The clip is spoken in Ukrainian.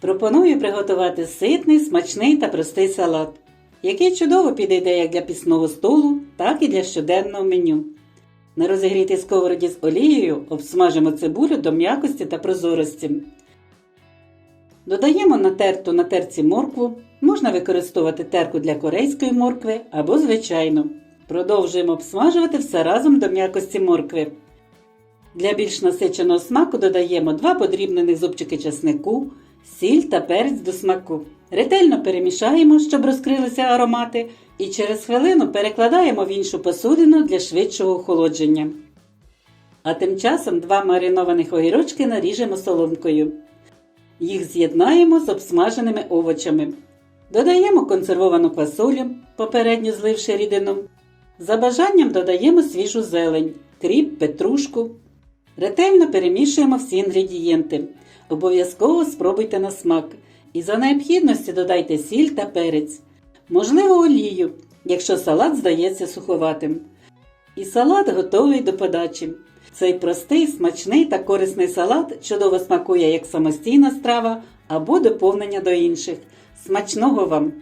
Пропоную приготувати ситний, смачний та простий салат, який чудово підійде як для пісного столу, так і для щоденного меню. На розігрітій сковороді з олією обсмажимо цибулю до м'якості та прозорості. Додаємо натерту на терці моркву, можна використовувати терку для корейської моркви або звичайну. Продовжуємо обсмажувати все разом до м'якості моркви. Для більш насиченого смаку додаємо 2 подрібнених зубчики чеснику, сіль та перець до смаку. Ретельно перемішаємо, щоб розкрилися аромати, і через хвилину перекладаємо в іншу посудину для швидшого охолодження. А тим часом два маринованих огірочки наріжемо соломкою. Їх з'єднаємо з обсмаженими овочами. Додаємо консервовану квасолю, попередньо зливши рідину. За бажанням додаємо свіжу зелень, кріп, петрушку. Ретельно перемішуємо всі інгредієнти. Обов'язково спробуйте на смак. І за необхідності додайте сіль та перець. Можливо, олію, якщо салат здається суховатим. І салат готовий до подачі. Цей простий, смачний та корисний салат чудово смакує як самостійна страва або доповнення до інших. Смачного вам!